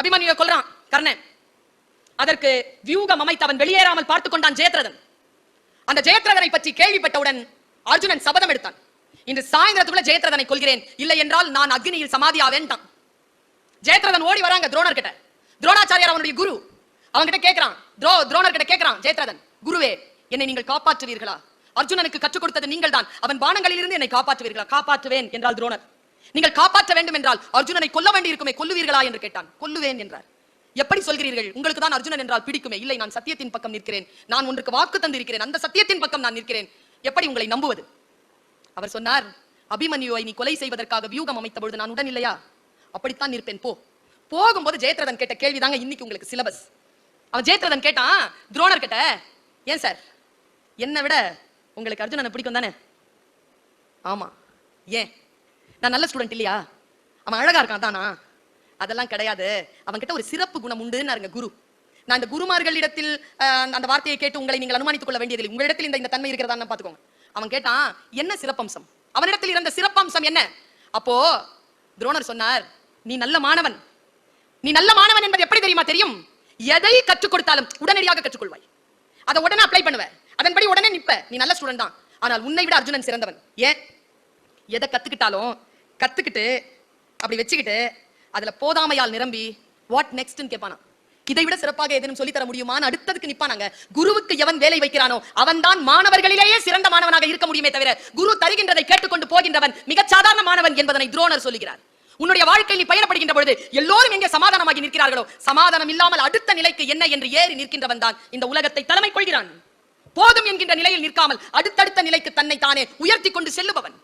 அபிமன்யுவை கொல்றான் கர்ணன். அதற்கு வியூகம் அமைத்து அவன் வெளியேறாமல் பார்த்துக் கொண்டான் ஜெயத்ரதன். அந்த ஜெயத்ரதனை பற்றி கேள்விப்பட்டவுடன் அர்ஜுனன் சபதம் எடுத்தான். இன்று சாயந்தரத்துக்குள்ள ஜெயத்ரதனை கொள்கிறேன் இல்லை என்றால் நான் அக்னியில் சமாதியாவேன்ட்டான் ஜெயத்ரதன் ஓடி வராங்க துரோணர் கிட்ட துரோணாச்சாரியார் அவனுடைய குரு. அவன்கிட்ட கேட்கிறான். துரோ துரோணர் கிட்ட கேட்கிறான் ஜெயத்ரதன் குருவே என்னை நீங்கள் காப்பாற்றுவீர்களா? அர்ஜுனனுக்கு கற்றுக் கொடுத்தது நீங்கள் தான் அவன் பானங்களில் இருந்து என்னை காப்பாற்றுவீர்களா? காப்பாற்றுவேன் என்றால் துரோணர். நீங்கள் காப்பாற்ற வேண்டும் என்றால் அர்ஜுனனை கொல்ல வேண்டியிருக்குமே கொல்லுவீர்களா என்று கேட்டான். கொல்லுவேன் என்றார். எப்படி சொல்கிறீர்கள்? உங்களுக்கு தான் அர்ஜுனன் என்றால் பிடிக்குமே. இல்லை நான் சத்தியத்தின் பக்கம் நிற்கிறேன். நான் ஒன்றுக்கு வாக்கு தந்திருக்கிறேன். அந்த சத்தியத்தின் பக்கம் நான் நிற்கிறேன். எப்படி உங்களை நம்புவது? அவர் சொன்னார் அபிமன்யுவை நீ கொலை செய்வதற்காக வியூகம் அமைத்த பொழுது நான் உடன் இல்லையா அப்படித்தான் நிற்பேன். போ. போகும்போது ஜெயத்ரதன் கேட்ட கேள்விதாங்க இன்னைக்கு உங்களுக்கு சிலபஸ் அவன் ஜெயத்ரதன் கேட்டான் துரோணர் கிட்ட ஏன் சார்? என்னை விட உங்களுக்கு அர்ஜுனனை பிடிக்கும் தானே ஆமா. ஏன்? நான் நல்ல ஸ்டூடெண்ட் இல்லையா? அவன் அழகா இருக்கான் தானா அதெல்லாம் கிடையாது. அவன்கிட்ட ஒரு சிறப்பு குணம் உண்டுன்னாருங்க குரு. நான் இந்த குருமார்களிடத்தில் அந்த வார்த்தையை கேட்டு உங்களை நீங்கள் அனுமானித்துக் கொள்ள வேண்டியதில்லை. உங்களிடத்தில் இந்த இந்த தன்மை இருக்கிறதா பாத்துக்கோங்க அவன் கேட்டான் என்ன சிறப்பம்சம்? அவனிடத்தில் இருந்த சிறப்பம்சம் என்ன? அப்போ துரோணர் சொன்னார் நீ நல்ல மாணவன். நீ நல்ல மாணவன் என்பது எப்படி தெரியுமா தெரியும்? எதை கற்றுக் கொடுத்தாலும் உடனடியாக கற்றுக்கொள்வாய். அதை உடனே அப்ளை பண்ணுவ. அதன்படி உடனே நிப்ப. நீ நல்ல ஸ்டூடெண்ட் தான். ஆனால் உன்னை விட அர்ஜுனன் சிறந்தவன். ஏன்? எதை கத்துக்கிட்டாலும் கத்துக்கிட்டு அப்படி வச்சுக்கிட்டு அதுல போதாமையால் நிரம்பி வாட் நெக்ஸ்ட்னு கேட்பானா இதை விட சிறப்பாக எதனும் சொல்லி தர முடியுமான்னு அடுத்ததுக்கு நிப்பானாங்க. குருவுக்கு எவன் வேலை வைக்கிறானோ அவன்தான் மாணவர்களிலேயே சிறந்த மாணவனாக இருக்க முடியுமே தவிர குரு தருகின்றதை கேட்டுக்கொண்டு போகின்றவன் மிகச் சாதாரண மாணவன் என்பதனை துரோணர் சொல்லுகிறார். உன்னுடைய வாழ்க்கையில் நீ பயணப்படுகின்ற பொழுது எல்லோரும் எங்கே சமாதானமாகி நிற்கிறார்களோ சமாதானம் இல்லாமல் அடுத்த நிலைக்கு என்ன என்று ஏறி நிற்கின்றவன் தான் இந்த உலகத்தை தலைமை கொள்கிறான். போதும் என்கின்ற நிலையில் நிற்காமல் அடுத்தடுத்த நிலைக்கு தன்னை தானே உயர்த்தி கொண்டு செல்லுபவன்.